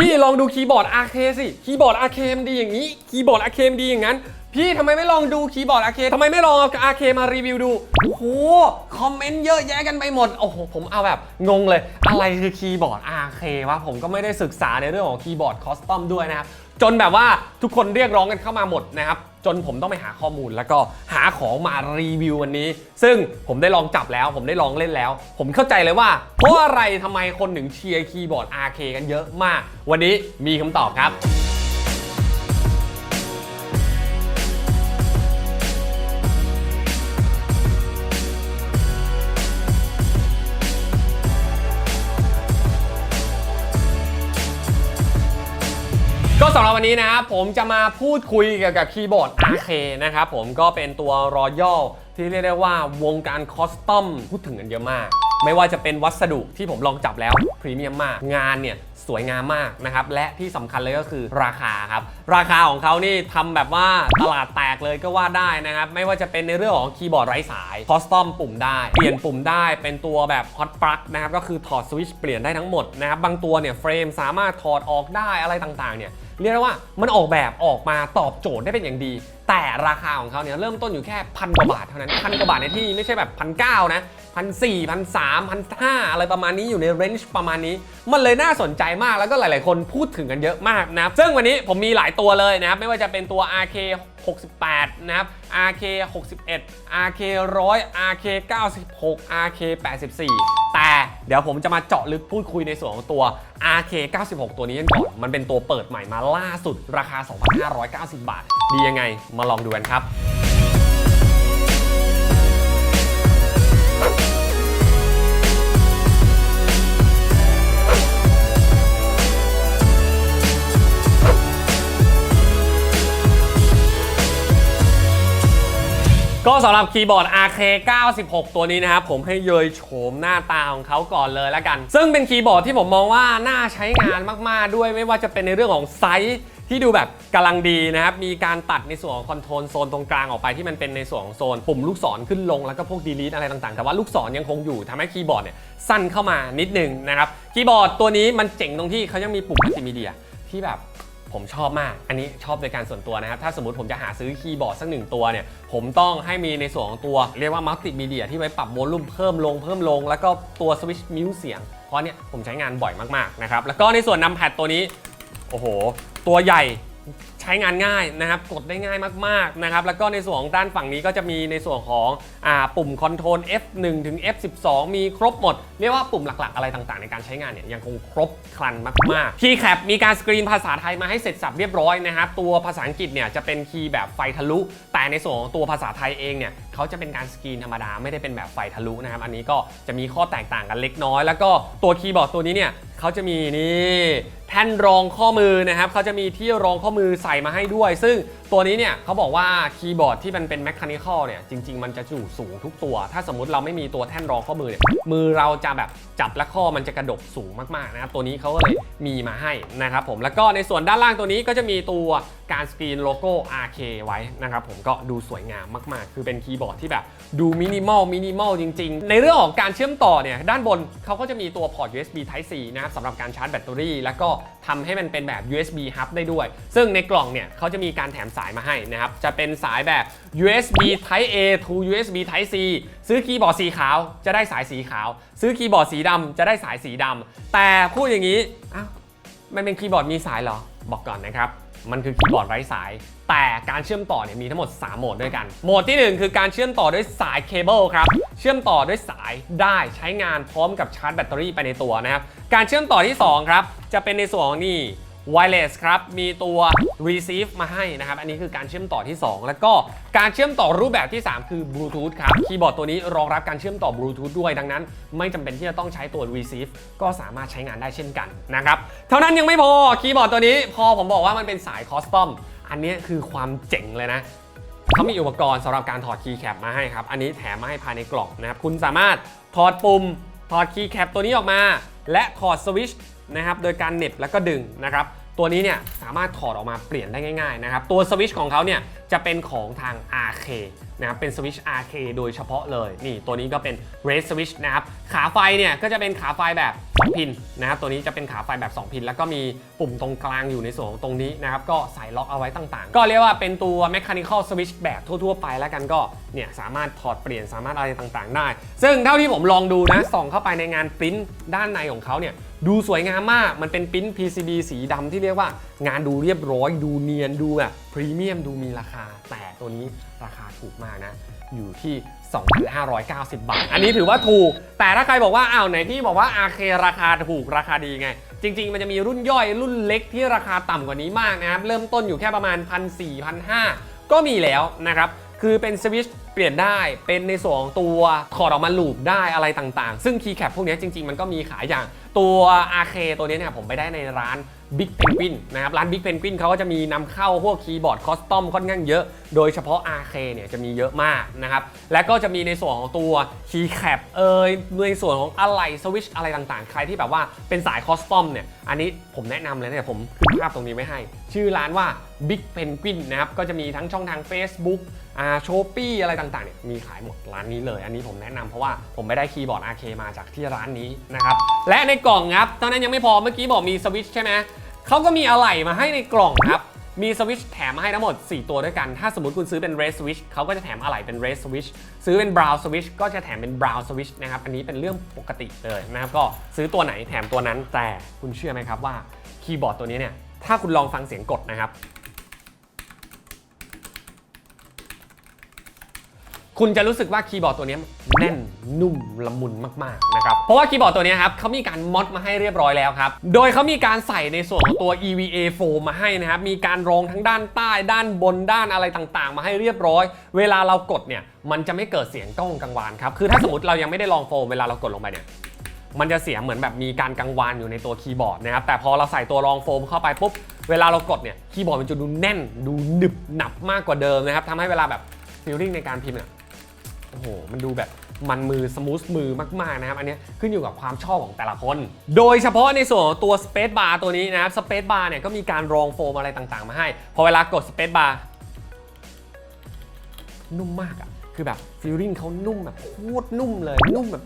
พี่ลองดูคีย์บอร์ดอาเคสิ คีย์บอร์ดอาเคมดีอย่างนี้ คีย์บอร์ดอาเคมดีอย่างนั้น พี่ทำไมไม่ลองดูคีย์บอร์ดอาเคทำไมไม่ลองเอาอาเคมารีวิวดู โอ้โห คอมเมนต์เยอะแยะกันไปหมด โอ้โห ผมเอาแบบงงเลย อะไรคือคีย์บอร์ดอาเควะ ผมก็ไม่ได้ศึกษาในเรื่องของคีย์บอร์ดคอสตอมด้วยนะครับ จนแบบว่าทุกคนเรียกร้องกันเข้ามาหมดนะครับ จนผมต้องไปหาข้อมูลแล้วก็หาของมารีวิววันนี้ ซึ่งผมได้ลองจับแล้ว ผมได้ลองเล่นแล้ว ผมเข้าใจเลยว่า เพราะอะไรทำไมคนถึงเชียร์คีย์บอร์ด RK กันเยอะมาก วันนี้มีคำตอบครับ วันนี้นะครับผมจะมาพูดคุยเกี่ยวกับคีย์บอร์ด RK นะครับผมก็เป็นตัวรอยัลที่เรียกได้ว่าวงการคอสตอมพูดถึงกันเยอะมาก ไม่ว่าจะเป็นวัสดุที่ผมลองจับแล้วพรีเมียมมาก งานเนี่ยสวยงามมากนะครับ และที่สำคัญเลยก็คือราคาครับ ราคาของเขานี่ทำแบบว่าตลาดแตกเลยก็ว่าได้นะครับ ไม่ว่าจะเป็นในเรื่องของคีย์บอร์ดไร้สายคอสตอมปุ่มได้ เปลี่ยนปุ่มได้เป็นตัวแบบฮอตปลั๊กนะครับ ก็คือถอดสวิตช์เปลี่ยนได้ทั้งหมดนะครับ บางตัวเนี่ยเฟรมสามารถถอดออกได้อะไรต่างๆเนี่ย เรียกได้ว่ามันออกแบบออกมาตอบโจทย์ได้เป็นอย่างดี แต่ราคาของเขาเนี่ยเริ่มต้นอยู่แค่พันกว่าบาทเท่านั้นพันกว่าบาทในที่นี้ไม่ใช่แบบพันเก้านะพันสี่พันสามพันห้าอะไรประมาณนี้อยู่ในเรนจ์ประมาณนี้ มันเลยน่าสนใจมากแล้วก็หลาย ๆ คนพูดถึงกันเยอะมากนะครับซึ่งวันนี้ผมมีหลายตัวเลยนะครับไม่ว่าจะเป็นตัว RK 68 นะครับ RK 61 RK 100 RK 96 RK 84 แต่เดี๋ยวผมจะมาเจาะลึกพูดคุยในส่วนของตัว RK 96 ตัวนี้กันก่อน มันเป็นตัวเปิดใหม่มาล่าสุดราคา 2,590 บาท ดียังไงมาลองดูกันครับ ก็สำหรับคีย์บอร์ด RK 96 ตัวนี้นะครับผมให้เยยโฉมหน้าตาของเขาก่อนเลยแล้วกัน ซึ่งเป็นคีย์บอร์ดที่ผมมองว่าน่าใช้งานมาก ๆ ด้วยไม่ว่าจะเป็นในเรื่องของไซส์ที่ดูแบบกำลังดีนะครับ มีการตัดในส่วนของคอนโทรลโซนตรงกลางออกไปที่มันเป็นในส่วนของโซน ปุ่มลูกศรขึ้นลงแล้วก็พวกดีลีทอะไรต่างๆ แต่ว่าลูกศรยังคงอยู่ทำให้คีย์บอร์ดเนี่ยสั้นเข้ามานิดนึงนะครับ คีย์บอร์ดตัวนี้มันเจ๋งตรงที่เขายังมีปุ่มมัลติมีเดียที่แบบ ผมชอบมาก อันนี้ชอบโดยการส่วนตัวนะครับ ถ้าสมมติผมจะหาซื้อคีย์บอร์ดสักหนึ่งตัวเนี่ย ผมต้องให้มีในส่วนของตัว เรียกว่ามัลติมีเดียที่ไว้ปรับโวลูมเพิ่มลงเพิ่มลง แล้วก็ตัวสวิตช์มิวเสียง เพราะเนี่ยผมใช้งานบ่อยมากๆนะครับ แล้วก็ในส่วนนำแพดตัวนี้ โอ้โห ตัวใหญ่ ช้งานง่ายนะครับกดได้ง่ายมากๆนะครับแล้วก็ในส่วนของด้านฝั่งนี้ก็จะมีในส่วนของอ่าปุ่มคอนโทรล F1 ถึง F12 มีครบหมด เรียกว่าปุ่มหลักๆ อะไรต่างๆ ในการใช้งานเนี่ยยังคงครบครันมากๆคีย์แคปมีการสกรีนภาษาไทยมาให้เสร็จสับเรียบร้อยนะครับตัวภาษาอังกฤษเนี่ยจะเป็นคีย์แบบไฟทะลุ แต่ในส่วนของตัวภาษาไทยเองเนี่ยเขาจะเป็นการสกรีนธรรมดาไม่ได้เป็นแบบไฟทะลุนะครับอันนี้ก็จะมีข้อแตกต่างกันเล็กน้อย แล้วก็ตัวคีย์บอร์ดตัวนี้เนี่ยเขาจะมีนี่ ท่นรองข้อมือนะครับเขาจะมีที่รองข้อมือใส่มาให้ด้วย ซึ่ง ตัวนี้เนี่ยเขาบอกว่าคีย์บอร์ดที่มันเป็นแมคคานิคอลเนี่ยจริง ๆ มันจะอยู่สูงทุกตัว ถ้าสมมติเราไม่มีตัวแท่นรองข้อมือเนี่ยมือเราจะแบบจับและข้อมันจะกระดกสูงมากๆนะครับตัวนี้เขาก็เลยมีมาให้นะครับผมแล้วก็ในส่วนด้านล่างตัวนี้ก็จะมีตัวการสกรีนโลโก้ RK ไว้นะครับผมก็ดูสวยงามมากๆ คือเป็นคีย์บอร์ดที่แบบดูมินิมอลมินิมอลจริง ๆ ในเรื่องของการเชื่อมต่อเนี่ยด้านบนเขาก็จะมีตัวพอร์ต USB Type C นะครับสำหรับการชาร์จแบตเตอรี่ แล้วก็ทำให้มันเป็นแบบ USB hub ได้ด้วย ซึ่งในกล่องเนี่ยเขาจะมีการแถมสายมาให้นะครับ จะเป็นสายแบบ USB Type A to USB Type C ซื้อคีย์บอร์ดสีขาวจะได้สายสีขาว ซื้อคีย์บอร์ดสีดำจะได้สายสีดำแต่พูดอย่างนี้อ้าวมันเป็นคีย์บอร์ดมีสายเหรอ บอกก่อนนะครับ มันคือคีย์บอร์ดไร้สาย แต่การเชื่อมต่อเนี่ยมีทั้งหมด 3 โหมดด้วยกัน โหมดที่ 1 คือการเชื่อมต่อด้วยสายเคเบิลครับ เชื่อมต่อด้วยสายได้ใช้งานพร้อมกับชาร์จแบตเตอรี่ไปในตัวนะครับ การเชื่อมต่อที่ 2 ครับ จะเป็นในส่วนของนี่ wireless ครับ มีตัว receive มาให้นะครับ อันนี้คือการเชื่อมต่อที่ 2 แล้วก็การเชื่อมต่อรูปแบบที่ 3 คือ bluetooth ครับ คีย์บอร์ดตัวนี้รองรับการเชื่อมต่อ bluetooth ด้วย ดังนั้น ไม่จำเป็นที่จะต้องใช้ตัว receive ก็สามารถใช้งานได้เช่นกันนะครับ เท่านั้นยังไม่พอ คีย์บอร์ดตัวนี้พอผมบอกว่ามันเป็นสายค อันนี้คือความเจ๋งเลยนะเขามีอุปกรณ์สำหรับการถอดคีย์แคปมาให้ครับ อันนี้แถมมาให้ภายในกล่องนะครับ คุณสามารถถอดปุ่ม ถอดคีย์แคปตัวนี้ออกมา และถอดสวิช์นะครับ โดยการเน็บแล้วก็ดึงนะครับ ตัวนี้เนี่ยสามารถถอดออกมาเปลี่ยนได้ง่ายๆนะครับ ตัวสวิช์ของเขาเนี่ยจะเป็นของทาง RK นะครับเป็นสวิตช์ RK โดยเฉพาะเลย นี่ตัวนี้ก็เป็น Red Switch นะครับขาไฟเนี่ยก็จะเป็นขาไฟแบบ 2 พินนะครับตัวนี้จะเป็นขาไฟแบบ 2 พิน แล้วก็มีปุ่มตรงกลางอยู่ในส่วนของตรงนี้นะครับก็ใส่ล็อกเอาไว้ต่างๆ ก็เรียกว่าเป็นตัว Mechanical Switch แบบทั่วๆไปแล้วกันก็เนี่ยสามารถถอดเปลี่ยนสามารถอะไรต่างๆ ได้ ซึ่งเท่าที่ผมลองดูนะส่องเข้าไปในงานปริ้นด้านในของเขาเนี่ย ดูสวยงามมาก มันเป็นปิ้น PCB สีดำที่เรียกว่างานดูเรียบร้อย ดูเนียน ดูแบบพรีเมียม ดูมีราคา แต่ตัวนี้ราคาถูกมากนะ อยู่ที่ 2,590 บาท อันนี้ถือว่าถูก แต่ถ้าใครบอกว่าอ้าวไหนที่บอกว่า RK ราคาถูกราคาดีไง จริง ๆ มันจะมีรุ่นย่อยรุ่นเล็กที่ราคาต่ำกว่านี้มากนะครับ เริ่มต้นอยู่แค่ประมาณ 1,400 1,500ก็มีแล้วนะครับ คือเป็นสวิตช์เปลี่ยนได้เป็นในส่วนของตัวถอดออกมาลูปได้อะไรต่างๆ ซึ่งคีย์แคปพวกนี้จริง ๆ มันก็มีขายอย่างตัว RK ตัวนี้เนี่ยผมไปได้ในร้าน Big Penguin นะครับ ร้าน Big Penguin เขาก็จะมีนำเข้าพวกคีย์บอร์ดคอสตอมค่อนข้างเยอะ โดยเฉพาะ RK เนี่ยจะมีเยอะมากนะครับ และก็จะมีในส่วนของตัวคีย์แคปเอยในส่วนของอะไหล่สวิชอะไรต่างๆ ใครที่แบบว่าเป็นสายคอสตอมเนี่ย อันนี้ผมแนะนำเลยเนี่ยผมขึ้นภาพตรงนี้ไว้ให้ ชื่อร้านว่า Big Penguin นะครับ ก็จะมีทั้งช่องทาง Facebook โชปี้อะไรต่างๆเนี่ยมีขายหมดร้านนี้เลย อันนี้ผมแนะนำเพราะว่าผมไม่ได้คีย์บอร์ด RK มาจากที่ร้านนี้นะครับ และในกล่องครับเท่านั้นยังไม่พอเมื่อกี้บอกมีสวิตช์ใช่ไหมเขาก็มีอะไหล่มาให้ในกล่องครับมีสวิตช์แถมมาให้ทั้งหมด 4 ตัวด้วยกัน ถ้าสมมติคุณซื้อเป็น Red Switch เขาก็จะแถมอะไหล่เป็น Red Switch ซื้อเป็น Brown Switch ก็จะแถมเป็น Brown Switch นะครับ อันนี้เป็นเรื่องปกติเลยนะครับ ก็ซื้อตัวไหนแถมตัวนั้น แต่คุณเชื่อไหมครับว่าคีย์บอร์ดตัวนี้เนี่ย ถ้าคุณลองฟังเสียงกดนะครับ คุณจะรู้สึกว่าคีย์บอร์ดตัวนี้แน่นนุ่มละมุนมากๆนะครับเพราะว่าคีย์บอร์ดตัวนี้ครับเขามีการมอดมาให้เรียบร้อยแล้วครับโดยเขามีการใส่ในส่วนของตัว EVA foam มาให้นะครับมีการรองทั้งด้านใต้ด้านบนด้านอะไรต่างๆ มาให้เรียบร้อย เวลาเรากดเนี่ยมันจะไม่เกิดเสียงก้องกังวานครับคือถ้าสมมติเรายังไม่ได้ลองโฟมเวลาเรากดลงไปเนี่ยมันจะเสียงเหมือนแบบมีการกังวานอยู่ในตัวคีย์บอร์ดนะครับแต่พอเราใส่ตัวรองโฟมเข้าไปปุ๊บเวลาเรากดเนี่ยคีย์บอร์ดมันจะดูแน่น ดูหนึบหนับมากกว่าเดิมนะครับทำให้เวลาแบบฟีลลิ่งในการพิมพ์เนี่ย โอ้โห มันดูแบบมันมือสมูทมือมาก ๆ นะครับ อันนี้ขึ้นอยู่กับความชอบของแต่ละคน โดยเฉพาะในส่วนของตัว Space Bar ตัวนี้นะครับ Space Bar เนี่ยก็มีการรองโฟมอะไรต่างๆ มาให้ พอเวลากด Space Bar นุ่มมากอะคือแบบฟีลลิ่งเขานุ่มแบบโคตรนุ่มเลย นุ่มแบบ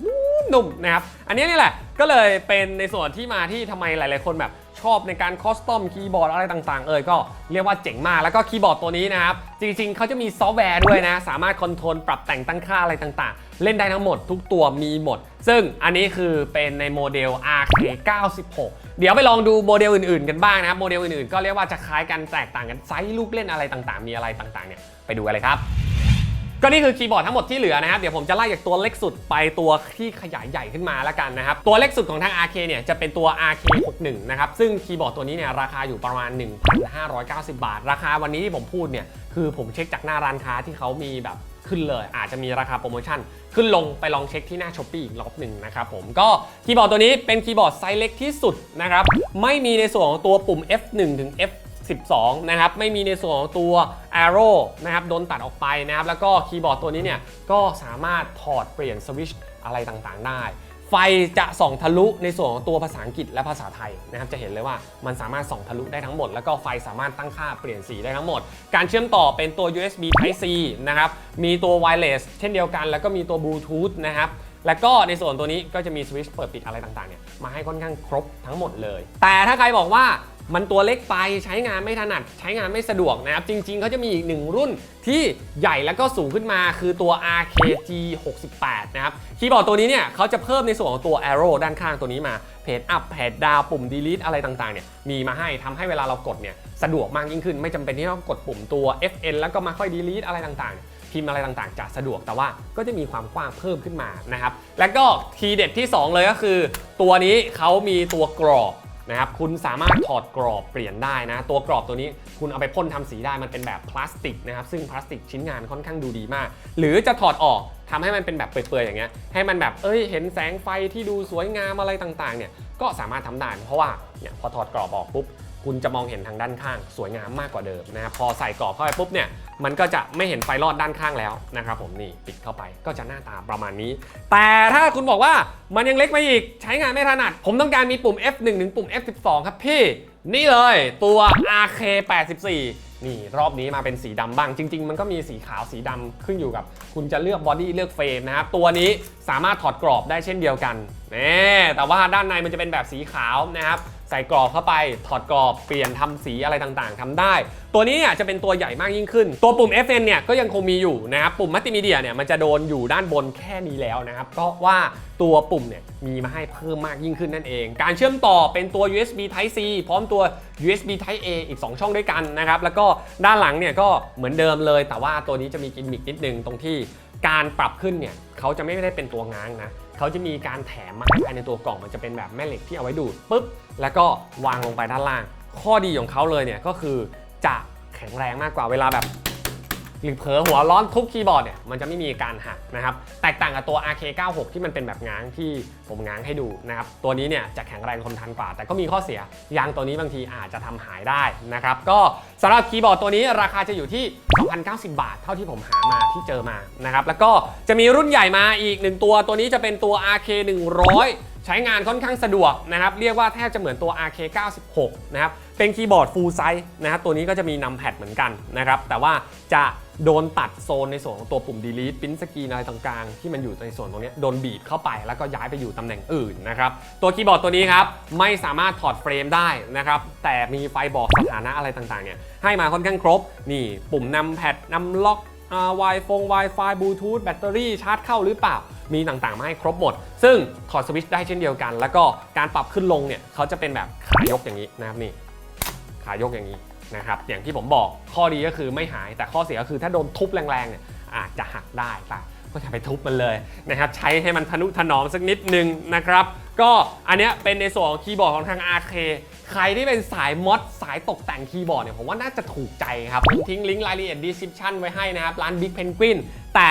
นุ่มๆนะครับ อันนี้นี่แหละ ก็เลยเป็นในส่วนที่มาที่ทำไมหลาย ๆ คนแบบ ชอบในการคอสตอมคีย์บอร์ดอะไรต่างๆ เอ่ยก็เรียกว่าเจ๋งมาก แล้วก็คีย์บอร์ดตัวนี้นะครับ จริงๆ เขาจะมีซอฟต์แวร์ด้วยนะ สามารถคอนโทรลปรับแต่งตั้งค่าอะไรต่างๆ เล่นได้ทั้งหมดทุกตัวมีหมด ซึ่งอันนี้คือเป็นในโมเดล RK96 เดี๋ยวไปลองดูโมเดลอื่นๆ กันบ้างนะครับ โมเดลอื่นๆ ก็เรียกว่าจะคล้ายกันแตกต่างกันไซส์ลูกเล่นอะไรต่างๆ มีอะไรต่างๆ เนี่ยไปดูกันเลยครับ ก็นี่คือคีย์บอร์ดทั้งหมดที่เหลือนะครับ เดี๋ยวผมจะไล่จากตัวเล็กสุดไปตัวที่ขยายใหญ่ขึ้นมาแล้วกันนะครับ ตัวเล็กสุดของทาง RK เนี่ยจะเป็นตัว RK61 นะครับ ซึ่งคีย์บอร์ดตัวนี้เนี่ยราคาอยู่ประมาณ 1,590 บาท ราคาวันนี้ที่ผมพูดเนี่ยคือผมเช็คจากหน้าร้านค้าที่เขามีแบบขึ้นเลยอาจจะมีราคาโปรโมชั่น ขึ้นลงไปลองเช็คที่หน้าช้อปปี้อีกรอบหนึ่งนะครับผมก็คีย์บอร์ดตัวนี้เป็นคีย์บอร์ดไซส์เล็กที่สุดนะครับไม่มีในส่วนของตัวปุ่ม F1 ถึง F 12 นะครับ ไม่มีในส่วนของตัว arrow นะครับโดนตัดออกไปนะครับ แล้วก็คีย์บอร์ดตัวนี้เนี่ย ก็สามารถถอดเปลี่ยนสวิตช์อะไรต่างๆ ได้ ไฟจะส่องทะลุในส่วนของตัวภาษาอังกฤษและภาษาไทยนะครับ จะเห็นเลยว่ามันสามารถส่องทะลุได้ทั้งหมด แล้วก็ไฟสามารถตั้งค่าเปลี่ยนสีได้ทั้งหมด การเชื่อมต่อเป็นตัว USB Type C นะครับ มีตัว wireless เช่นเดียวกัน แล้วก็มีตัว Bluetooth นะครับแล้วก็ในส่วนตัวนี้ก็จะมีสวิตช์เปิดปิดอะไรต่างๆเนี่ยมาให้ค่อนข้างครบทั้งหมดเลย แต่ถ้าใครบอกว่า มันตัวเล็กไปใช้งานไม่ถนัดใช้งานไม่สะดวกนะครับ จริงๆเขาจะมีอีกหนึ่งรุ่นที่ใหญ่แล้วก็สูงขึ้นมาคือตัว RKG 68นะครับคีย์บอร์ดตัวนี้เนี่ยเขาจะเพิ่มในส่วนของตัว arrow ด้านข้างตัวนี้มาเพจ up เพจ down ปุ่ม delete อะไรต่างๆเนี่ยมีมาให้ทำให้เวลาเรากดเนี่ยสะดวกมากยิ่งขึ้น ไม่จำเป็นที่ต้องกดปุ่มตัว FN แล้วก็มาค่อย delete อะไรต่างๆพิมพ์อะไรต่างๆจะสะดวกแต่ว่าก็จะมีความกว้างเพิ่มขึ้นมานะครับ แล้วก็ทีเด็ดที่ 2 เลยก็คือ ตัวนี้เขามีตัวกรอบ นะครับคุณสามารถถอดกรอบเปลี่ยนได้นะ ตัวกรอบตัวนี้คุณเอาไปพ่นทำสีได้มันเป็นแบบพลาสติกนะครับซึ่งพลาสติกชิ้นงานค่อนข้างดูดีมาก หรือจะถอดออกทำให้มันเป็นแบบเปื่อยๆอย่างเงี้ยให้มันแบบเอ้ยเห็นแสงไฟที่ดูสวยงามอะไรต่างๆเนี่ยก็สามารถทำได้เพราะว่าเนี่ยพอถอดกรอบออกปุ๊บ คุณจะมองเห็นทางด้านข้าง สวยงามมากกว่าเดิมนะครับพอใส่กรอบเข้าไปปุ๊บเนี่ยมันก็จะไม่เห็นไฟลอดด้านข้างแล้วนะครับผมนี่ปิดเข้าไปก็จะหน้าตาประมาณนี้ แต่ถ้าคุณบอกว่ามันยังเล็กไปอีกใช้งานไม่ถนัด ผมต้องการมีปุ่ม F1 ถึงปุ่ม F12 ครับพี่ นี่เลยตัว RK84 นี่รอบนี้มาเป็นสีดำบ้างจริง ๆ มันก็มีสีขาวสีดำขึ้นอยู่กับ คุณจะเลือกบอดี้เลือกเฟรมนะครับ ตัวนี้สามารถถอดกรอบได้เช่นเดียวกันนี่แต่ว่าด้านในมันจะเป็นแบบสีขาวนะครับ ส่กรอบเข้าไป ถอดกรอบ เปลี่ยนทำสีอะไรต่างๆทำได้ ตัวนี้เนี่ยจะเป็นตัวใหญ่มากยิ่งขึ้น ตัวปุ่ม FN เนี่ยก็ยังคงมีอยู่นะครับ ปุ่มมัลติมีเดียเนี่ยมันจะโดนอยู่ด้านบนแค่นี้แล้วนะครับ เพราะว่าตัวปุ่มเนี่ยมีมาให้เพิ่มมากยิ่งขึ้นนั่นเอง การเชื่อมต่อเป็นตัว USB Type C พร้อมตัว USB Type A อีก 2 ช่องด้วยกันนะครับ แล้วก็ด้านหลังเนี่ยก็เหมือนเดิมเลย แต่ว่าตัวนี้จะมีกิมมิคนิดนึงตรงที่การปรับขึ้นเนี่ยเขาจะไม่ได้เป็นตัวง้างนะ เขาจะมีการแถมมาให้ภายในตัวกล่องมันจะเป็นแบบแม่เหล็กที่เอาไว้ดูดปุ๊บแล้วก็วางลงไปด้านล่าง ข้อดีของเขาเลยเนี่ยก็คือจะแข็งแรงมากกว่าเวลาแบบ หรือเผลอหัวร้อนทุบคีย์บอร์ดเนี่ยมันจะไม่มีการหักนะครับแตกต่างกับตัว RK96 ที่มันเป็นแบบง้างที่ผมง้างให้ดูนะครับตัวนี้เนี่ยจะแข็งแรงทนทานกว่า แต่ก็มีข้อเสียยางตัวนี้บางทีอาจจะทำหายได้นะครับก็สำหรับคีย์บอร์ดตัวนี้ราคาจะอยู่ที่ 2,090 บาท เท่าที่ผมหามาที่เจอมานะครับแล้วก็จะมีรุ่นใหญ่มาอีกหนึ่งตัวตัวนี้จะเป็นตัว RK100 ใช้งานค่อนข้างสะดวกนะครับ เรียกว่าแทบจะเหมือนตัว RK96 นะครับ เป็นคีย์บอร์ด full size นะครับ ตัวนี้ก็จะมีนัมแพดเหมือนกันนะครับ แต่ว่าจะโดนตัดโซนในส่วนของตัวปุ่ม delete ปิ้นสกรีนอะไรต่างๆ ที่มันอยู่ในส่วนตรงนี้โดนบีบเข้าไปแล้วก็ย้ายไปอยู่ตำแหน่งอื่นนะครับ ตัวคีย์บอร์ดตัวนี้ครับ ไม่สามารถถอดเฟรมได้นะครับ แต่มีไฟบอกสถานะอะไรต่างๆเนี่ยให้มาค่อนข้างครบ นี่ปุ่มนำแพดนำล็อกวายฟง Wi-Fi บลูทูธแบตเตอรี่ชาร์จเข้าหรือเปล่า มีต่างๆมาให้ครบหมด ซึ่งถอดสวิตช์ได้เช่นเดียวกัน แล้วก็การปรับขึ้นลงเนี่ยเขาจะเป็นแบบขายกอย่างนี้นะครับนี่ขายกอย่างนี้นะครับอย่างที่ผมบอกข้อดีก็คือไม่หายแต่ข้อเสียก็คือถ้าโดนทุบแรงๆเนี่ยอาจจะหักได้แต่ก็อย่าไปทุบมันเลยนะครับใช้ให้มันทนุถนอมสักนิดนึงนะครับก็อันเนี้ยเป็นในส่วนของคีย์บอร์ดของทาง RK ใครที่เป็นสายมอดสายตกแต่งคีย์บอร์ดเนี่ยผมว่าน่าจะถูกใจครับผมทิ้งลิงก์รายละเอียด description ไว้ให้นะครับร้าน Big Penguin แต่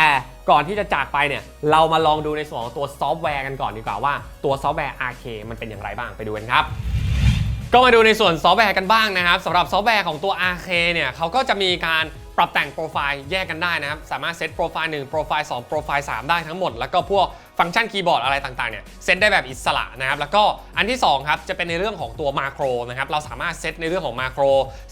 ก่อนที่จะจากไปเนี่ยเรามาลองดูในส่วนของตัวซอฟต์แวร์กันก่อนดีกว่าว่าตัวซอฟต์แวร์ RK มันเป็นอย่างไรบ้างไปดูกันครับก็มาดูในส่วนซอฟต์แวร์กันบ้างนะครับสำหรับซอฟต์แวร์ของตัว RK เนี่ยเขาก็จะมีการปรับแต่งโปรไฟล์แยกกันได้นะครับ สามารถเซตโปรไฟล์1โปรไฟล์2โปรไฟล์3ได้ทั้งหมด แล้วก็พวก ฟังก์ชันคีย์บอร์ดอะไรต่างๆเนี่ยเซตได้แบบอิสระนะครับแล้วก็อันที่2ครับจะเป็นในเรื่องของตัวมาโครนะครับเราสามารถเซตในเรื่องของมาโคร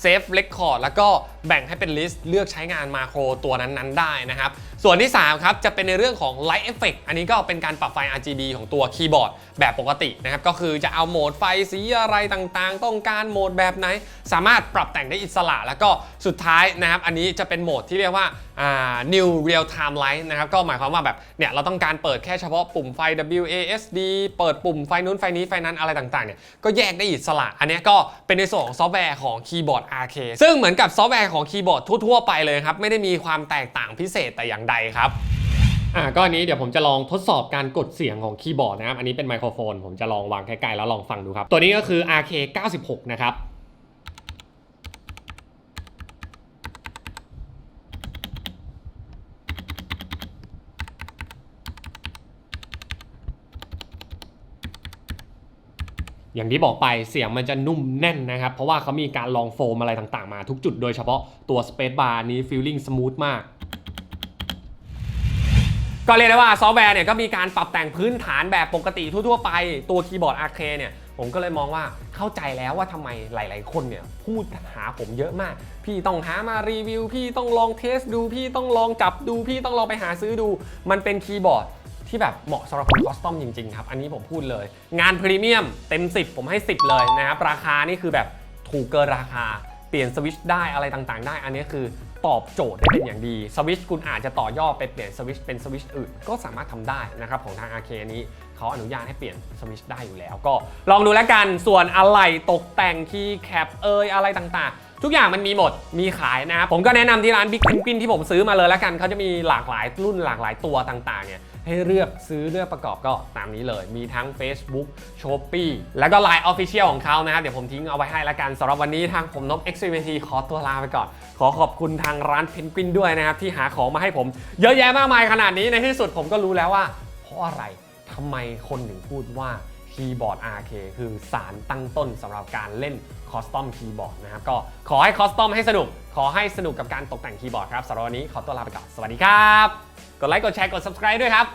เซฟเรคคอร์ดแล้วก็แบ่งให้เป็นลิสต์เลือกใช้งานมาโครตัวนั้นๆได้นะครับส่วนที่3ครับจะเป็นในเรื่องของ Light Effect อันนี้ก็เป็นการปรับไฟ RGB ของตัวคีย์บอร์ดแบบปกตินะครับก็คือจะเอาโหมดไฟสีอะไรต่างๆ ต้องการโหมดแบบไหน สามารถปรับแต่งได้อิสระ แล้วก็สุดท้ายนะครับอันนี้จะเป็นโหมดที่เรียกว่าอ่า New Real Time Light นะครับก็หมายความว่าแบบเนี่ยเราต้องการเปิดแค่เฉพาะปุ่มไฟ WASD เปิดปุ่มไฟนู้นไฟนี้ไฟนั้นอะไรต่างๆเนี่ยก็แยกได้อิสระ อันนี้ก็เป็นในส่วนของซอฟต์แวร์ของคีย์บอร์ด RK ซึ่งเหมือนกับซอฟต์แวร์ของคีย์บอร์ดทั่วๆไปเลยครับไม่ได้มีความแตกต่างพิเศษแต่อย่างใดครับอ่าก็อันนี้เดี๋ยวผมจะลองทดสอบการกดเสียงของคีย์บอร์ดนะครับ อันนี้เป็นไมโครโฟน ผมจะลองวางใกล้ๆแล้วลองฟังดูครับ ตัวนี้ก็คือ RK 96 นะครับ อย่างที่บอกไปเสียงมันจะนุ่มแน่นนะครับ เพราะว่าเขามีการลองโฟมอะไรต่างๆมาทุกจุดโดยเฉพาะตัว Space Bar นี้ Feeling Smooth มากก็เรียกได้ว่าซอฟต์แวร์เนี่ยก็มีการปรับแต่งพื้นฐานแบบปกติทั่วๆไปตัวคีย์บอร์ด RK เคเนี่ยผมก็เลยมองว่าเข้าใจแล้วว่าทำไมหลาย ๆ คนเนี่ยพูดหาผมเยอะมาก พี่ต้องหามารีวิว พี่ต้องลองเทสดู พี่ต้องลองจับดู พี่ต้องลองไปหาซื้อดู มันเป็นคีย์บอร์ด ที่แบบเหมาะสำหรับคนคอสตอมจริงๆครับ อันนี้ผมพูดเลย งานพรีเมียมเต็ม 10 ผมให้ 10 เลยนะครับ ราคานี่คือแบบถูกเกินราคา เปลี่ยนสวิชได้อะไรต่างๆ ได้ อันนี้คือตอบโจทย์ได้เป็นอย่างดีสวิชคุณอาจจะต่อยอดไปเปลี่ยนสวิชเป็นสวิชอื่น ก็สามารถทำได้นะครับของทาง RK นี้เขาอนุญาตให้เปลี่ยนสวิชได้อยู่แล้ว ก็ลองดูแล้วกันส่วนอะไหล่ตกแต่งคีย์แคปเอยอะไรต่างๆทุกอย่างมันมีหมด มีขายนะครับ ผมก็แนะนำที่ร้าน Big Penguin ที่ผมซื้อมาเลยแล้วกัน เขาจะมีหลากหลายรุ่นหลากหลายตัวต่างๆ เนี่ย ให้เลือกซื้อเลือกประกอบก็ตามนี้เลย มีทั้ง Facebook s h o p e e แล้วก็ Line Official ของเขานะครับเดี๋ยวผมทิ้งเอาไว้ให้ละกันสำหรับวันนี้ทางผมนบ x p v t ขอตัวลาไปก่อน ขอขอบคุณทางร้านเพนกวินด้วยนะครับ ที่หาของมาให้ผม เยอะแยะมากมายขนาดนี้ในที่สุดผมก็รู้แล้วว่า เพราะอะไรทำไมคนถึงพูดว่าคีย์บอร์ด RK คือสารตั้งต้นสำหรับการเล่นคอสตอมคีย์บอร์ดนะครับก็ขอให้คอสตอมให้สนุก ขอให้สนุกกับการตกแต่งคีย์บอร์ดครับสำหรับวันนี้ขอตัวลาไปก่อน สวัสดีครับ กดไลค์กดแชร์กด subscribe ด้วยครับ